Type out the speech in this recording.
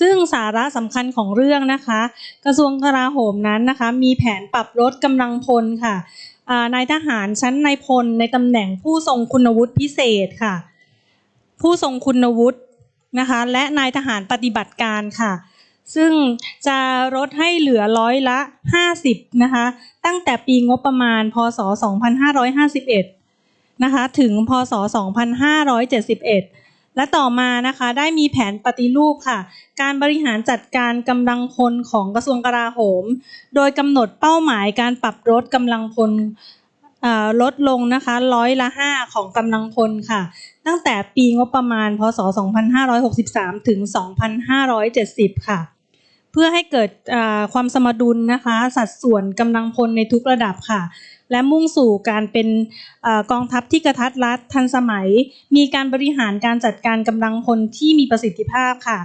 ซึ่งสาระสำคัญของเรื่องนะคะ กระทรวงกลาโหมนั้นนะคะ มีแผนปรับลดกำลังพลค่ะนายทหารชั้นนายพลในตำแหน่งผู้ทรงคุณวุฒิพิเศษค่ะ ผู้ทรงคุณวุฒินะคะ และนายทหารปฏิบัติการค่ะ ซึ่งจะลดให้เหลือร้อยละ 50นะคะ ตั้งแต่ปีงบประมาณ พศ 2551นะคะ ถึง พศ 2571 และต่อมานะคะได้มีแผนปฏิรูปค่ะ การบริหารจัดการกำลังพลของกระทรวงกลาโหม โดยกำหนดเป้าหมายการปรับลดกำลังพลลดลงนะคะร้อยละ5ของกำลังพลค่ะ ตั้งแต่ปีงบประมาณพศ 2563 ถึง 2570 ค่ะ เพื่อให้เกิดความสมดุลนะคะ สัดส่วนกำลังพลในทุกระดับค่ะ และมุ่งสู่การเป็นอกองทัพที่กระทัดรัดทันสมัย มีการบริหารการจัดการกำลังพลที่มีประสิทธิภาพค่ะ